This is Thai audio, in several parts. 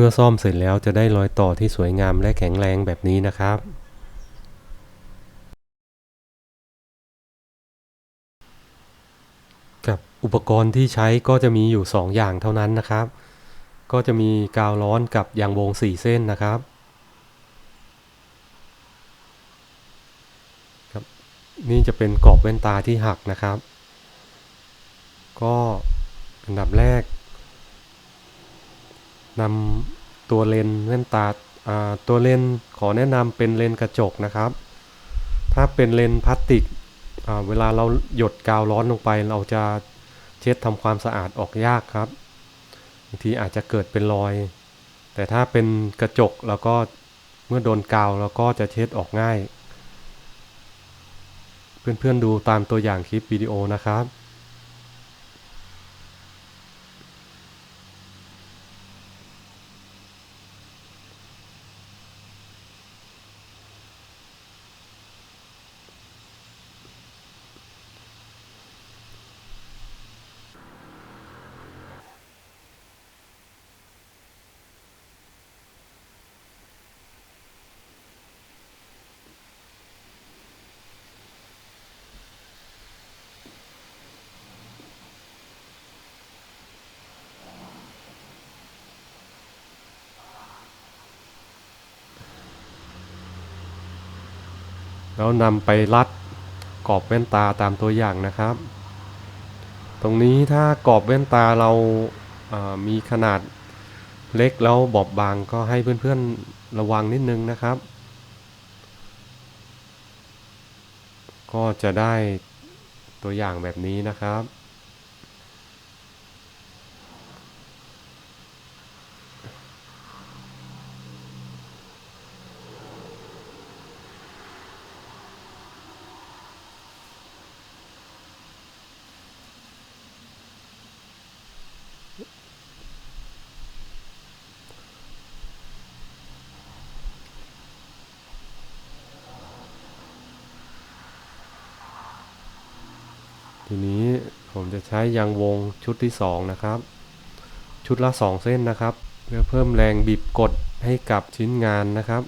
มื่อซ่อมเสร็จแล้วจะได้รอยต่อที่สวยงามและแข็งแรงแบบนี้นะครับ กับอุปกรณ์ที่ใช้ก็จะมีอยู่ 2 อย่างเท่านั้นนะครับ ก็จะมีกาวร้อนกับยางวง 4 เส้นนะครับครับ นี่จะเป็นกรอบแว่นตาที่หักนะครับ ก็อันดับแรก นำตัวเลนส์แว่นตาตัวเลนส์ขอแนะนำเป็นเลนส์กระจกนะครับ ถ้าเป็นเลนส์พลาสติกเวลาเราหยดกาวร้อนลงไป เราจะเช็ดทำความสะอาดออกยากครับบางทีอาจจะเกิดเป็นรอย แต่ถ้าเป็นกระจกแล้วก็เมื่อโดนกาวเราก็จะเช็ดออกง่าย เพื่อนๆดูตามตัวอย่างคลิปวิดีโอนะครับ แล้วนำไปรัดกรอบแว่นตาตามตัวอย่างนะครับ ตรงนี้ถ้ากรอบแว่นตาเราามีขนาดเล็กแล้วบอบบางก็ให้เพื่อนๆระวังนิดนึงนะครับ ก็จะได้ตัวอย่างแบบนี้นะครับ ทีนี้ผมจะใช้ยางวงชุดที่ 2 นะครับ ชุดละ 2 เส้นนะครับ เพื่อเพิ่มแรงบีบกดให้กับชิ้นงานนะครับ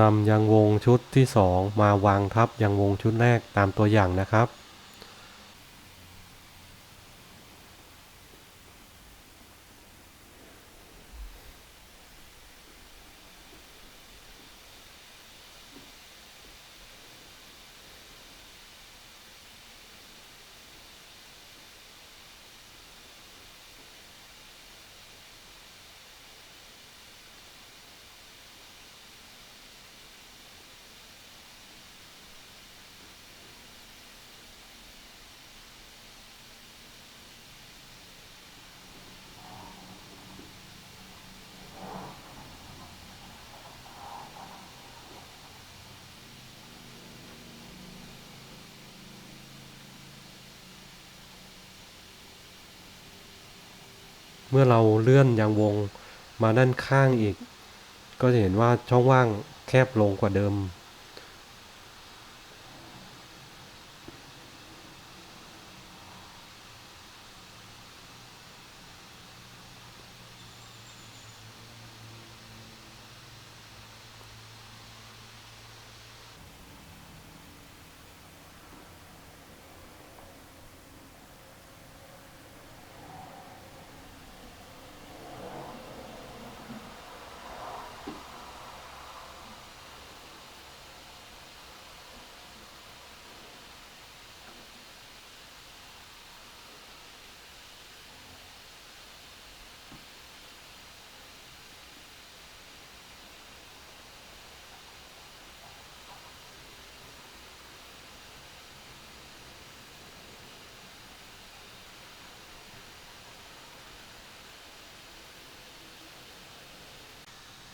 นำยางวงชุดที่ 2 มาวางทับยางวงชุดแรกตามตัวอย่างนะครับ เมื่อเราเลื่อนยางวงมาด้านข้างอีก ก็จะเห็นว่าช่องว่างแคบลงกว่าเดิม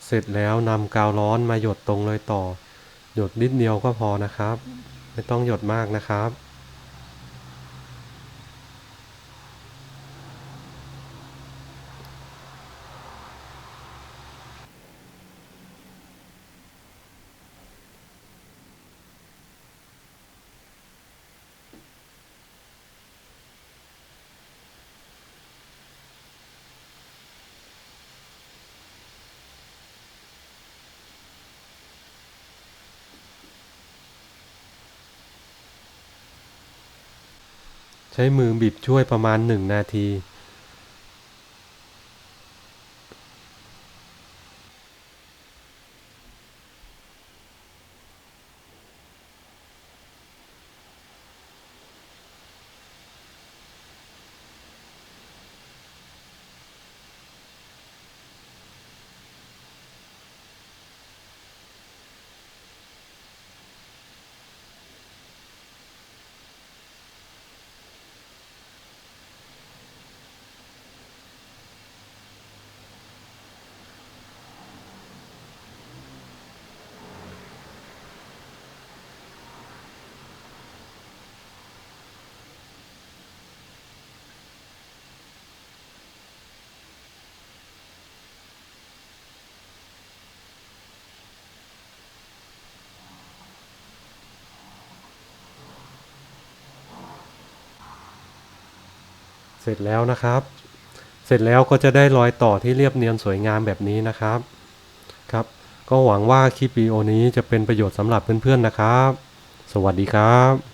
เสร็จแล้วนำกาวร้อนมาหยดตรงเลยต่อ หยดนิดเดียวก็พอนะครับ ไม่ต้องหยดมากนะครับ ใช้มือบีบช่วยประมาณหนึ่งนาที เสร็จแล้วนะครับ เสร็จแล้วก็จะได้รอยต่อที่เรียบเนียนสวยงามแบบนี้นะครับ ครับ ก็หวังว่าคลิปวิดีโอนี้จะเป็นประโยชน์สำหรับเพื่อนๆนะครับ สวัสดีครับ